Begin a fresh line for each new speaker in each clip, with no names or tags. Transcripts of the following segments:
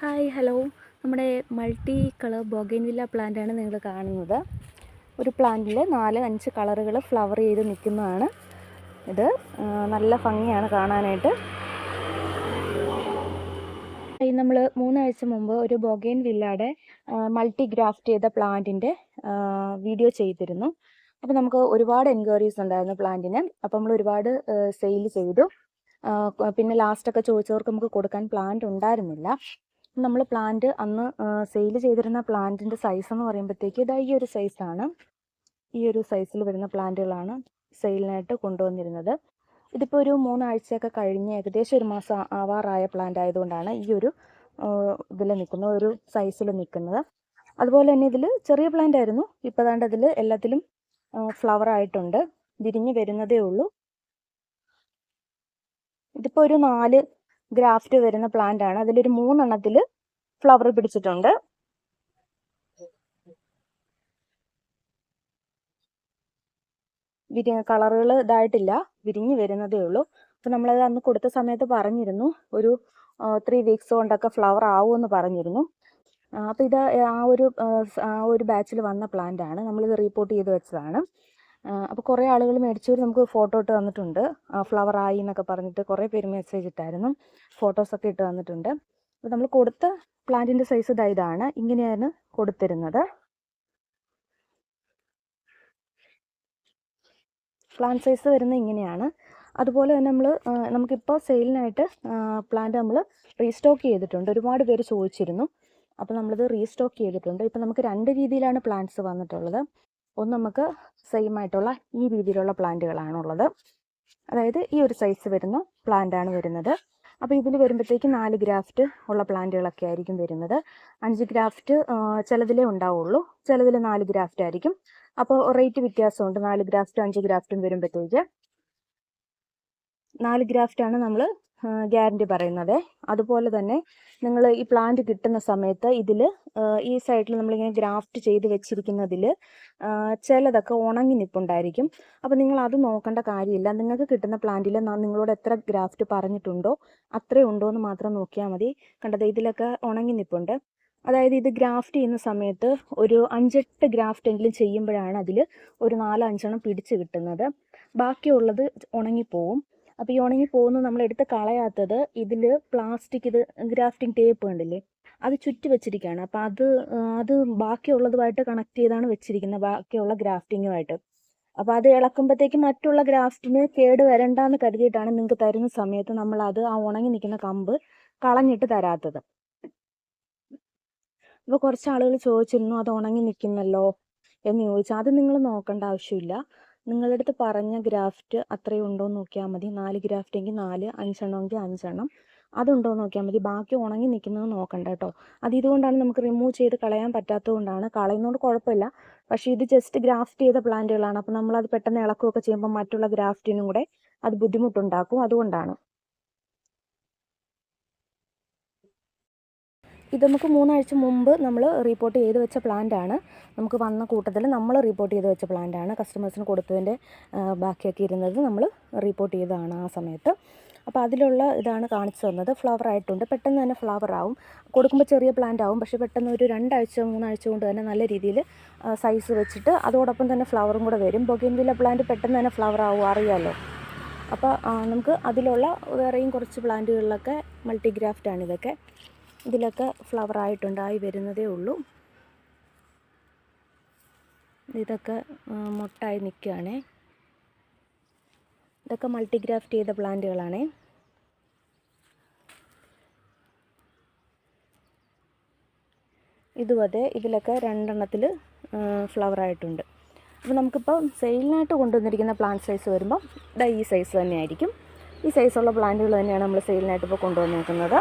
Hi hello. നമ്മുടെ multi colour bougainvillea പ്ലാന്റാണ് നിങ്ങൾ കാണുന്നത്. ഒരു പ്ലാന്റിൽ നാല് അഞ്ച് കളറുകൾ ഫ്ലവർ ചെയ്ത് നിൽക്കുന്നതാണ്. ഇത് നല്ല ഭംഗിയാണ് കാണാനായിട്ട്. നമ്മൾ മൂന്നാഴ്ച മുമ്പ് ഒരു ബൊഗൈൻ വില്ലയുടെ മൾട്ടി ഗ്രാഫ്റ്റ് ചെയ്ത പ്ലാന്റിന്റെ വീഡിയോ ചെയ്തിരുന്നു. അപ്പോൾ നമുക്ക് ഒരുപാട് എൻക്വയറീസ് ഉണ്ടായിരുന്നു പ്ലാന്റിന്. അപ്പോൾ നമ്മൾ ഒരുപാട് സെയിൽ ചെയ്തു. പിന്നെ ലാസ്റ്റൊക്കെ ചോദിച്ചവർക്ക് നമുക്ക് കൊടുക്കാൻ പ്ലാന്റ് ഉണ്ടായിരുന്നില്ല. നമ്മൾ പ്ലാന്റ് അന്ന് സെയിൽ ചെയ്തിരുന്ന പ്ലാന്റിന്റെ സൈസ് എന്ന് പറയുമ്പോഴത്തേക്ക് ഇതാ ഈ ഒരു സൈസാണ് ഈ ഒരു സൈസിൽ വരുന്ന പ്ലാന്റുകളാണ് സെയിലിനായിട്ട് കൊണ്ടുവന്നിരുന്നത്. ഇതിപ്പോൾ ഒരു മൂന്നാഴ്ചയൊക്കെ കഴിഞ്ഞ് ഏകദേശം ഒരു മാസം ആവാറായ പ്ലാന്റ് ആയതുകൊണ്ടാണ് ഈ ഒരു ഇതിൽ നിൽക്കുന്നത് ഒരു സൈസിൽ നിൽക്കുന്നത്. അതുപോലെ തന്നെ ഇതിൽ ചെറിയ പ്ലാന്റ് ആയിരുന്നു. ഇപ്പോൾ ദാണ്ട് അതിൽ എല്ലാത്തിലും ഫ്ലവർ ആയിട്ടുണ്ട്. വിരിഞ്ഞ് വരുന്നതേ ഉള്ളൂ. ഇതിപ്പോൾ ഒരു നാല് ഗ്രാഫ്റ്റ് വരുന്ന പ്ലാന്റ് ആണ്. അതിലൊരു മൂന്നെണ്ണത്തിൽ ഫ്ലവർ പിടിച്ചിട്ടുണ്ട്. വിരി കളറുകൾ ഇതായിട്ടില്ല. വിരിഞ്ഞ് വരുന്നതേ ഉള്ളൂ. അപ്പോൾ നമ്മളത് അന്ന് കൊടുത്ത സമയത്ത് പറഞ്ഞിരുന്നു. ഒരു ത്രീ വീക്സ് കൊണ്ടൊക്കെ ഫ്ലവർ ആവുമെന്ന് പറഞ്ഞിരുന്നു. അപ്പോൾ ഇത് ആ ഒരു ആ, ഒരു ബാച്ചിൽ വന്ന പ്ലാന്റ് ആണ്. നമ്മളിത് റീപ്പോർട്ട് ചെയ്ത് വെച്ചതാണ്. അപ്പോൾ കുറേ ആളുകൾ മേടിച്ചവർ നമുക്ക് ഫോട്ടോ ഇട്ട് തന്നിട്ടുണ്ട്. ഫ്ലവർ ആയി എന്നൊക്കെ പറഞ്ഞിട്ട് കുറേ പേര് മെസ്സേജ് ഇട്ടായിരുന്നു. ഫോട്ടോസൊക്കെ ഇട്ട് തന്നിട്ടുണ്ട്. അപ്പോൾ നമ്മൾ കൊടുത്ത പ്ലാന്റിന്റെ സൈസ് ഇതാ ഇതാണ്. ഇങ്ങനെയാണ് കൊടുത്തിരുന്നത്. പ്ലാന്റ് സൈസ് വരുന്നത് ഇങ്ങനെയാണ്. അതുപോലെ തന്നെ നമ്മൾ നമുക്കിപ്പോൾ സെയിലിനായിട്ട് പ്ലാന്റ് നമ്മൾ റീസ്റ്റോക്ക് ചെയ്തിട്ടുണ്ട്. ഒരുപാട് പേര് ചോദിച്ചിരുന്നു. അപ്പോൾ നമ്മളിത് റീസ്റ്റോക്ക് ചെയ്തിട്ടുണ്ട്. ഇപ്പോൾ നമുക്ക് രണ്ട് രീതിയിലാണ് പ്ലാന്റ്സ് വന്നിട്ടുള്ളത്. ഒന്ന് നമുക്ക് സെയിം ആയിട്ടുള്ള ഈ രീതിയിലുള്ള പ്ലാന്റുകളാണുള്ളത് അതായത് ഈ ഒരു സൈസ് വരുന്ന പ്ലാന്റ് ആണ് വരുന്നത്. അപ്പോൾ ഇതിൽ വരുമ്പോഴത്തേക്ക് നാല് ഗ്രാഫ്റ്റ് ഉള്ള പ്ലാന്റുകളൊക്കെ ആയിരിക്കും വരുന്നത്. അഞ്ച് ഗ്രാഫ്റ്റ് ചിലതിലേ ഉണ്ടാവുള്ളൂ. ചിലതിൽ നാല് ഗ്രാഫ്റ്റ് ആയിരിക്കും. അപ്പോൾ റേറ്റ് വ്യത്യാസമുണ്ട്. നാല് ഗ്രാഫ്റ്റും അഞ്ച് ഗ്രാഫ്റ്റും വരുമ്പോഴത്തേക്ക് നാല് ഗ്രാഫ്റ്റാണ് നമ്മൾ ഗ്യാരണ്ടി പറയുന്നത്. അതുപോലെ തന്നെ നിങ്ങൾ ഈ പ്ലാന്റ് കിട്ടുന്ന സമയത്ത് ഇതിൽ ഈ സൈഡിൽ നമ്മളിങ്ങനെ ഗ്രാഫ്റ്റ് ചെയ്ത് വെച്ചിരിക്കുന്നതിൽ ചിലതൊക്കെ ഉണങ്ങി നിൽപ്പുണ്ടായിരിക്കും. അപ്പോൾ നിങ്ങൾ അത് നോക്കേണ്ട കാര്യമില്ല. നിങ്ങൾക്ക് കിട്ടുന്ന പ്ലാന്റിൽ നിങ്ങളോട് എത്ര ഗ്രാഫ്റ്റ് പറഞ്ഞിട്ടുണ്ടോ അത്രയും ഉണ്ടോ എന്ന് മാത്രം നോക്കിയാൽ മതി. കണ്ടത് ഇതിലൊക്കെ ഉണങ്ങി നിൽപ്പുണ്ട്. അതായത് ഇത് ഗ്രാഫ്റ്റ് ചെയ്യുന്ന സമയത്ത് ഒരു അഞ്ചെട്ട് ഗ്രാഫ്റ്റ് എങ്കിലും ചെയ്യുമ്പോഴാണ് അതിൽ ഒരു നാലഞ്ചെണ്ണം പിടിച്ച് കിട്ടുന്നത്. ബാക്കിയുള്ളത് ഉണങ്ങിപ്പോവും. അപ്പോൾ ഈ ഉണങ്ങി പോകുന്നത് നമ്മൾ എടുത്ത് കളയാത്തത് ഇതിൽ പ്ലാസ്റ്റിക് ഇത് ഗ്രാഫ്റ്റിംഗ് ടേപ്പ് ഉണ്ടല്ലേ? അത് ചുറ്റി വെച്ചിരിക്കുകയാണ്. അപ്പോൾ അത് അത് ബാക്കിയുള്ളതുമായിട്ട് കണക്ട് ചെയ്താണ് വെച്ചിരിക്കുന്നത് ബാക്കിയുള്ള ഗ്രാഫ്റ്റിങ്ങുമായിട്ട് അപ്പോൾ അത് ഇളക്കുമ്പോഴത്തേക്ക് മറ്റുള്ള ഗ്രാഫ്റ്റിന് കേട് വരണ്ടെന്ന് കരുതിയിട്ടാണ് നിങ്ങൾക്ക് തരുന്ന സമയത്ത് നമ്മൾ അത് ആ ഉണങ്ങി നിൽക്കുന്ന കമ്പ് കളഞ്ഞിട്ട് തരാത്തത്. അപ്പോൾ കുറച്ച് ആളുകൾ ചോദിച്ചിരുന്നു അത് ഉണങ്ങി നിൽക്കുന്നല്ലോ? എന്ന് ചോദിച്ചു. അത് നിങ്ങൾ നോക്കേണ്ട ആവശ്യമില്ല. നിങ്ങളുടെ അടുത്ത് പറഞ്ഞ ഗ്രാഫ്റ്റ് അത്രയും ഉണ്ടോ എന്ന് നോക്കിയാൽ മതി. നാല് ഗ്രാഫ്റ്റ് എങ്കിൽ നാല് അഞ്ചെണ്ണമെങ്കിൽ അഞ്ചെണ്ണം. അതുണ്ടോ എന്ന് നോക്കിയാൽ മതി. ബാക്കി ഉണങ്ങി നിൽക്കുന്നത് നോക്കണ്ട കേട്ടോ. അത് ഇതുകൊണ്ടാണ് നമുക്ക് റിമൂവ് ചെയ്ത് കളയാൻ പറ്റാത്തത് കൊണ്ടാണ്. കളയുന്നതുകൊണ്ട് കുഴപ്പമില്ല. പക്ഷേ ഇത് ജസ്റ്റ് ഗ്രാഫ്റ്റ് ചെയ്ത പ്ലാന്റുകളാണ്. അപ്പോൾ നമ്മളത് പെട്ടെന്ന് ഇളക്കുകയൊക്കെ ചെയ്യുമ്പോൾ മറ്റുള്ള ഗ്രാഫ്റ്റിനും കൂടെ അത് ബുദ്ധിമുട്ടുണ്ടാക്കും. അതുകൊണ്ടാണ്. ഇത് നമുക്ക് മൂന്നാഴ്ച മുമ്പ് നമ്മൾ റിപ്പോർട്ട് ചെയ്ത് വെച്ച പ്ലാന്റ് ആണ്. നമുക്ക് വന്ന കൂട്ടത്തിൽ നമ്മൾ റിപ്പോർട്ട് ചെയ്ത് വെച്ച പ്ലാന്റ് ആണ്. കസ്റ്റമേഴ്സിന് കൊടുത്തതിന്റെ ബാക്കിയൊക്കെ ഇരുന്നത് നമ്മൾ റിപ്പോർട്ട് ചെയ്തതാണ് ആ സമയത്ത്. അപ്പോൾ അതിലുള്ള ഇതാണ് കാണിച്ചു തന്നത്. ഫ്ലവർ ആയിട്ടുണ്ട്. പെട്ടെന്ന് തന്നെ ഫ്ലവർ ആവും. കൊടുക്കുമ്പോൾ ചെറിയ പ്ലാന്റ് ആവും. പക്ഷേ പെട്ടെന്ന് ഒരു രണ്ടാഴ്ച മൂന്നാഴ്ച കൊണ്ട് തന്നെ നല്ല രീതിയിൽ സൈസ് വെച്ചിട്ട് അതോടൊപ്പം തന്നെ ഫ്ലവറും കൂടെ വരും. ബൊഗൈൻവില്ല പ്ലാന്റ് പെട്ടെന്ന് തന്നെ ഫ്ലവർ ആവും. അറിയാമല്ലോ അപ്പോൾ നമുക്ക് അതിലുള്ള വേറെയും കുറച്ച് പ്ലാന്റുകളിലൊക്കെ മൾട്ടിഗ്രാഫ്റ്റാണ് ഇതൊക്കെ. ഇതിലൊക്കെ ഫ്ലവർ ആയിട്ടുണ്ടായി വരുന്നതേ ഉള്ളൂ. ഇതൊക്കെ മുട്ടായി നിൽക്കുകയാണ് ഇതൊക്കെ മൾട്ടിഗ്രാഫ്റ്റ് ചെയ്ത പ്ലാന്റുകളാണേ. ഇതും അതെ ഇതിലൊക്കെ രണ്ടെണ്ണത്തിൽ ഫ്ലവർ ആയിട്ടുണ്ട്. അപ്പോൾ നമുക്കിപ്പോൾ സെയിലിനായിട്ട് കൊണ്ടുവന്നിരിക്കുന്ന പ്ലാന്റ് സൈസ് വരുമ്പോൾ ഇതാ ഈ സൈസ് തന്നെയായിരിക്കും. ഈ സൈസുള്ള പ്ലാന്റുകൾ തന്നെയാണ് നമ്മൾ സെയിലിനായിട്ട് ഇപ്പോൾ കൊണ്ടുവന്നിരിക്കുന്നത്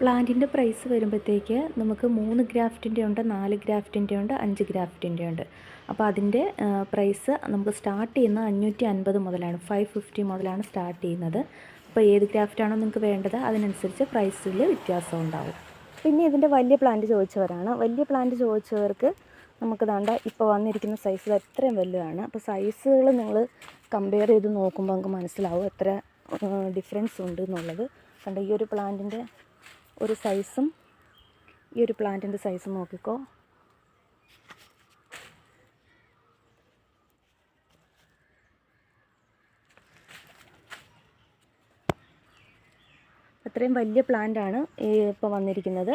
പ്ലാന്റിന്റെ പ്രൈസ് വരുമ്പോഴത്തേക്ക് നമുക്ക് മൂന്ന് ഗ്രാഫ്റ്റിന്റെ ഉണ്ട് നാല് ഗ്രാഫ്റ്റിന്റെ ഉണ്ട് അഞ്ച് ഗ്രാഫ്റ്റിന്റെ ഉണ്ട്. അപ്പോൾ അതിന്റെ പ്രൈസ് നമുക്ക് സ്റ്റാർട്ട് ചെയ്യുന്ന അഞ്ഞൂറ്റി അൻപത് മുതലാണ് ഫൈവ് ഫിഫ്റ്റി മുതലാണ് സ്റ്റാർട്ട് ചെയ്യുന്നത്. അപ്പോൾ ഏത് ഗ്രാഫ്റ്റാണോ നിങ്ങൾക്ക് വേണ്ടത് അതിനനുസരിച്ച് പ്രൈസിൽ വ്യത്യാസം ഉണ്ടാവും. പിന്നെ ഇതിന്റെ വലിയ പ്ലാന്റ് ചോദിച്ചവരാണ്. വലിയ പ്ലാന്റ് ചോദിച്ചവർക്ക് നമുക്ക് ദാണ്ട ഇപ്പോൾ വന്നിരിക്കുന്ന സൈസ് എത്രയും വലുതാണ്. അപ്പോൾ സൈസുകൾ നിങ്ങൾ കമ്പയർ ചെയ്ത് നോക്കുമ്പോൾ നമുക്ക് മനസ്സിലാവും എത്ര ഡിഫറൻസ് ഉണ്ട് എന്നുള്ളത്. കണ്ട ഈ ഒരു പ്ലാന്റിന്റെ ഒരു സൈസും ഈ ഒരു പ്ലാന്റിന്റെ സൈസും നോക്കിക്കോ. അത്രയും വലിയ പ്ലാന്റാണ് ഇപ്പോൾ വന്നിരിക്കുന്നത്.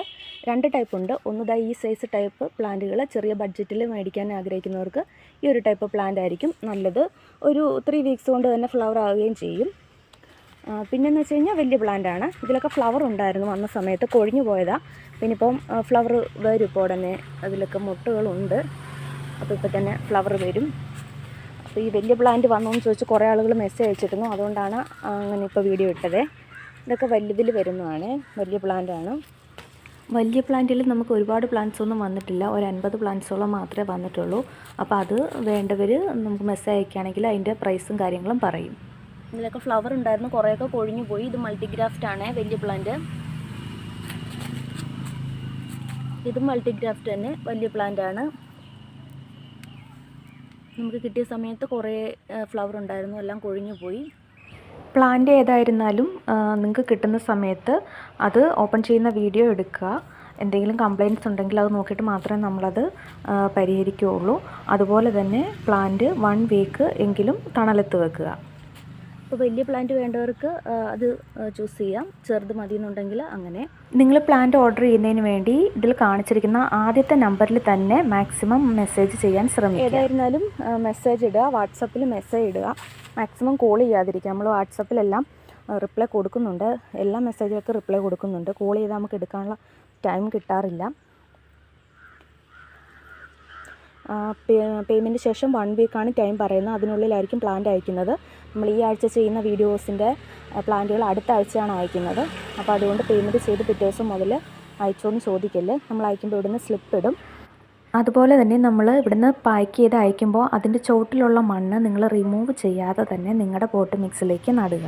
രണ്ട് ടൈപ്പ് ഉണ്ട്. ഒന്നുതാ ഈ സൈസ് ടൈപ്പ് പ്ലാന്റുകൾ ചെറിയ ബഡ്ജറ്റിൽ മേടിക്കാൻ ആഗ്രഹിക്കുന്നവർക്ക് ഈ ഒരു ടൈപ്പ് പ്ലാന്റ് ആയിരിക്കും നല്ലത്. ഒരു ത്രീ വീക്സ് കൊണ്ട് തന്നെ ഫ്ലവർ ആവുകയും ചെയ്യും. പിന്നെന്ന് വെച്ച് കഴിഞ്ഞാൽ വലിയ പ്ലാന്റ് ആണ്. ഇതിലൊക്കെ ഫ്ലവർ ഉണ്ടായിരുന്നു വന്ന സമയത്ത് കൊഴിഞ്ഞു പോയതാ. പിന്നെ ഇപ്പം ഫ്ലവർ വരും ഇപ്പോൾ ഉടനെ. അതിലൊക്കെ മുട്ടുകളുണ്ട്. അപ്പോൾ ഇപ്പോൾ തന്നെ ഫ്ലവർ വരും. അപ്പോൾ ഈ വലിയ പ്ലാന്റ് വന്നോന്ന് ചോദിച്ച് കുറേ ആളുകൾ മെസ്സേജ് അയച്ചിരുന്നു. അതുകൊണ്ടാണ് അങ്ങനെ ഇപ്പോൾ വീഡിയോ ഇട്ടത്. ഇതൊക്കെ വലുതിൽ വരുന്നതാണ്. വലിയ പ്ലാന്റ് ആണ്. വലിയ പ്ലാന്റിൽ നമുക്ക് ഒരുപാട് പ്ലാന്റ്സ് ഒന്നും വന്നിട്ടില്ല. ഒരു അൻപത് പ്ലാന്റ്സോളം മാത്രമേ വന്നിട്ടുള്ളൂ. അപ്പോൾ അത് വേണ്ടവർ നമുക്ക് മെസ്സേജ് അയക്കുകയാണെങ്കിൽ അതിന്റെ പ്രൈസും കാര്യങ്ങളും പറയും. ഇതിലൊക്കെ ഫ്ലവർ ഉണ്ടായിരുന്നു. കുറേയൊക്കെ കൊഴിഞ്ഞു പോയി. ഇത് മൾട്ടിഗ്രാഫ്റ്റ് ആണ് വലിയ പ്ലാന്റ് ഇത് മൾട്ടിഗ്രാഫ്റ്റ് തന്നെ വലിയ പ്ലാന്റ് ആണ്. നമുക്ക് കിട്ടിയ സമയത്ത് കുറേ ഫ്ലവർ ഉണ്ടായിരുന്നു. എല്ലാം കൊഴിഞ്ഞു പോയി. പ്ലാന്റ് ഏതായിരുന്നാലും നിങ്ങൾക്ക് കിട്ടുന്ന സമയത്ത് അത് ഓപ്പൺ ചെയ്യുന്ന വീഡിയോ എടുക്കുക. എന്തെങ്കിലും കംപ്ലയിന്റ്സ് ഉണ്ടെങ്കിൽ അത് നോക്കിയിട്ട് മാത്രമേ നമ്മളത് പരിഹരിക്കുകയുള്ളൂ. അതുപോലെ തന്നെ പ്ലാന്റ് വൺ വീക്ക് എങ്കിലും തണലത്ത് വെക്കുക. അപ്പോൾ വലിയ പ്ലാന്റ് വേണ്ടവർക്ക് അത് ചൂസ് ചെയ്യാം. ചെറുത് മതി എന്നുണ്ടെങ്കിൽ അങ്ങനെ. നിങ്ങൾ പ്ലാന്റ് ഓർഡർ ചെയ്യുന്നതിന് വേണ്ടി ഇതിൽ കാണിച്ചിരിക്കുന്ന ആദ്യത്തെ നമ്പറിൽ തന്നെ മാക്സിമം മെസ്സേജ് ചെയ്യാൻ ശ്രമിക്കുക. ഏതായിരുന്നാലും മെസ്സേജ് ഇടുക വാട്സപ്പിൽ മെസ്സേജ് ഇടുക. മാക്സിമം കോൾ ചെയ്യാതിരിക്കുക. നമ്മൾ വാട്സപ്പിലെല്ലാം റിപ്ലൈ കൊടുക്കുന്നുണ്ട്. എല്ലാ മെസ്സേജുകൾക്ക് റിപ്ലൈ കൊടുക്കുന്നുണ്ട്. കോൾ ചെയ്താൽ നമുക്ക് എടുക്കാനുള്ള ടൈം കിട്ടാറില്ല. പേയ്മെന്റ് ശേഷം വൺ വീക്കാണ് ടൈം പറയുന്നത്. അതിനുള്ളിലായിരിക്കും പ്ലാന്റ് അയക്കുന്നത്. നമ്മൾ ഈ ആഴ്ച ചെയ്യുന്ന വീഡിയോസിന്റെ പ്ലാന്റുകൾ അടുത്ത ആഴ്ചയാണ് അയക്കുന്നത്. അപ്പോൾ അതുകൊണ്ട് പേയ്മെന്റ് ചെയ്ത് പിറ്റേ ദിവസം മുതൽ അയച്ചോന്ന് ചോദിക്കല്ലേ. നമ്മൾ അയക്കുമ്പോൾ ഇവിടുന്ന് സ്ലിപ്പ് ഇടും. അതുപോലെ തന്നെ നമ്മൾ ഇവിടുന്ന് പാക്ക് ചെയ്ത് അയക്കുമ്പോൾ അതിന്റെ ചോട്ടിലുള്ള മണ്ണ് നിങ്ങൾ റിമൂവ് ചെയ്യാതെ തന്നെ നിങ്ങളുടെ പോട്ട് മിക്സിലേക്ക് നടുക.